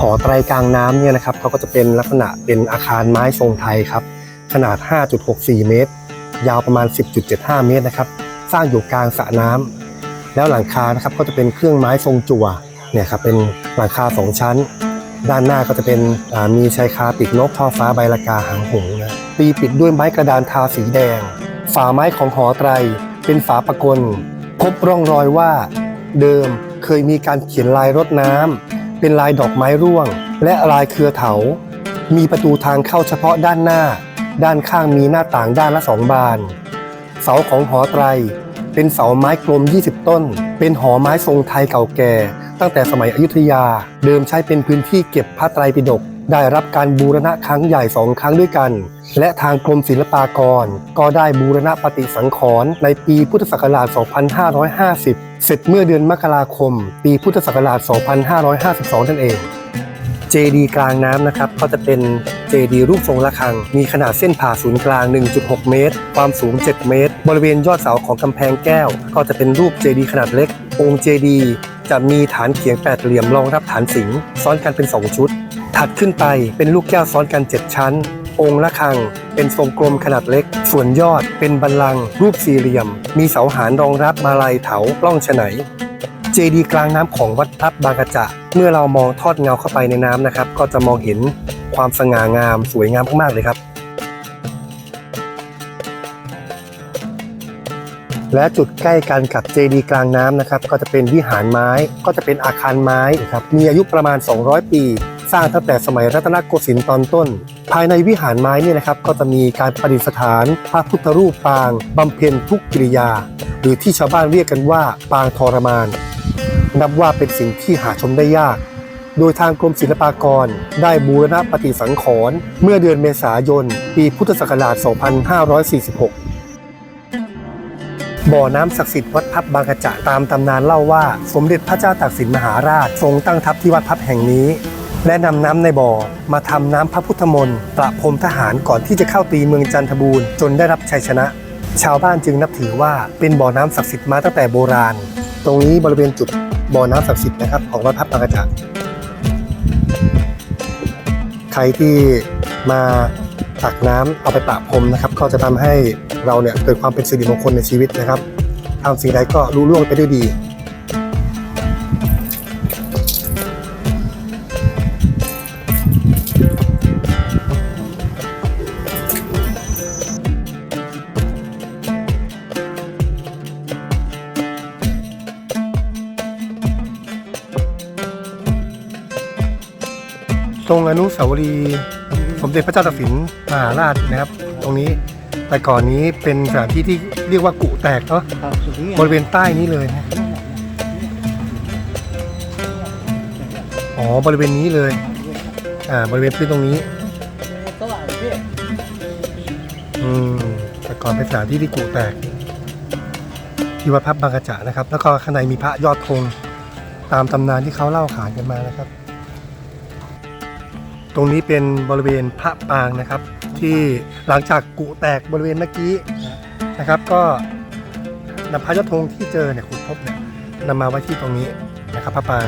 หอไตรกลางน้ำเนี่ยนะครับเขาก็จะเป็นลักษณะเป็นอาคารไม้ทรงไทยครับ ขนาด 5.64 เมตร ยาวประมาณ 10.75 เมตรนะครับ สร้างอยู่กลางสระน้ำแล้วหลังคานะครับก็จะเป็นเครื่องไม้ทรงจั่วเนี่ยครับเป็นหลังคาสองชั้น ด้านหน้าก็จะเป็นมีชายคาปีกนกท่อฟ้าใบละกาหางหงนะปีปิดด้วยไม้กระดานทาสีแดง ฝาไม้ของหอไตร เป็นฝาปะกลพบร่องรอยว่า เดิมเคยมีการเขียนลายรดน้ำ เป็นลายดอกไม้ร่วง และลายเครือเถา มีประตูทางเข้าเฉพาะด้านหน้า ด้านข้างมีหน้าต่างด้านละสองบาน เสาของหอไตร เป็นเสาไม้กลม 20 ต้น เป็นหอไม้ทรงไทยเก่าแก่ ตั้งแต่สมัยอยุธยา เดิมใช้เป็นพื้นที่เก็บพระไตรปิฎก ได้รับการบูรณะครั้งใหญ่สองครั้งด้วยกัน และทางกรมศิลปากร ก็ได้บูรณะปฏิสังขรณ์ในปีพุทธศักราช 2550 เสร็จเมื่อเดือนมกราคม ปีพุทธศักราช 2552 นั่นเองเจดีกลางน้ำนะครับก็จะเป็นเจดีรูปทรงระฆัง มีขนาดเส้นผ่าศูนย์กลาง 1.6 เมตร ความสูง 7 เมตร บริเวณยอดเสาของกำแพงแก้ว ก็จะเป็นรูปเจดีขนาดเล็ก องค์เจดีจะมีฐานเขียงแปดเหลี่ยมรองรับฐานสิงห์ซ้อนกันเป็น 2 ชุด ถัดขึ้นไปเป็นลูกแก้วซ้อนกัน 7 ชั้น องค์ละฆัง เป็นทรงกลมขนาดเล็ก ส่วนยอดเป็นบัลลัง รูปสี่เหลี่ยม มีเสาหารรองรับมาลัยเถาปล้องฉไนเจดีย์กลางน้ำของวัดพระบางกระจะ เมื่อเรามองทอดเงาเข้าไปในน้ำนะครับ ก็จะมองเห็นความสง่างามสวยงามมากๆเลยครับ และจุดใกล้กันกับเจดีย์กลางน้ำนะครับ ก็จะเป็นวิหารไม้ก็จะเป็นอาคารไม้ครับมีอายุประมาณ 200 ปี สร้างตั้งแต่สมัยรัตนโกสินทร์ตอนต้น ภายในวิหารไม้นี่นะครับ ก็จะมีการประดิษฐานพระพุทธรูปปางบำเพ็ญทุกกิริยา หรือที่ชาวบ้านเรียกกันว่าปางทรมาน นับว่าเป็นสิ่งที่หาชมได้ยาก โดยทางกรมศิลปากรได้บูรณะปฏิสังขรณ์เมื่อเดือนเมษายน ปีพุทธศักราช 2546บ่อน้ำศักดิ์สิทธิ์วัดพับบางกระจะตามตำนานเล่าว่า สมเด็จพระเจ้าตากสินมหาราช ทรงตั้งทัพที่วัดพับแห่งนี้ และนำน้ำในบ่อมาทำน้ำพระพุทธมนต์ประพรมทหารก่อนที่จะเข้าตีเมืองจันทบูรณ์จนได้รับชัยชนะ ชาวบ้านจึงนับถือว่าเป็นบ่อน้ำศักดิ์สิทธิ์มาตั้งแต่โบราณ ตรงนี้บริเวณจุดบ่อน้ำศักดิ์สิทธิ์นะครับของวัดพับบางกระจะใครที่มาตักน้ำเอาไปประพรมนะครับ ก็จะทำให้เราเนี่ยเกิดความเป็นสิริมงคลในชีวิตนะครับทำสิ่งใดก็รู้ล่วงไปด้วยดี ตรงอนุสาวรีย์สมเด็จพระเจ้าตากสินมหาราชนะครับ ตรงนี้แต่ก่อนนี้เป็นสถานที่ที่เรียกว่ากุแตกเนาะบริเวณใต้นี้เลยนะอ๋อบริเวณนี้เลยอ่าบริเวณพื้นตรงนี้อืมแต่ก่อนเป็นสถานที่ที่กุแตก ที่วัดพระบางกระจะนะครับ แล้วก็ข้างในมีพระยอดธงตามตำนานที่เขาเล่าขานกันมานะครับต รงนี้เป็นบริเวณพระปางนะครับ ที่หลังจากกุแตกบริเวณเมื่อกี้นะครับ ก็นำพระยอดธงที่เจอเนี่ยขุดพบเนี่ยนำมาไว้ที่ตรงนี้นะครับพระปาง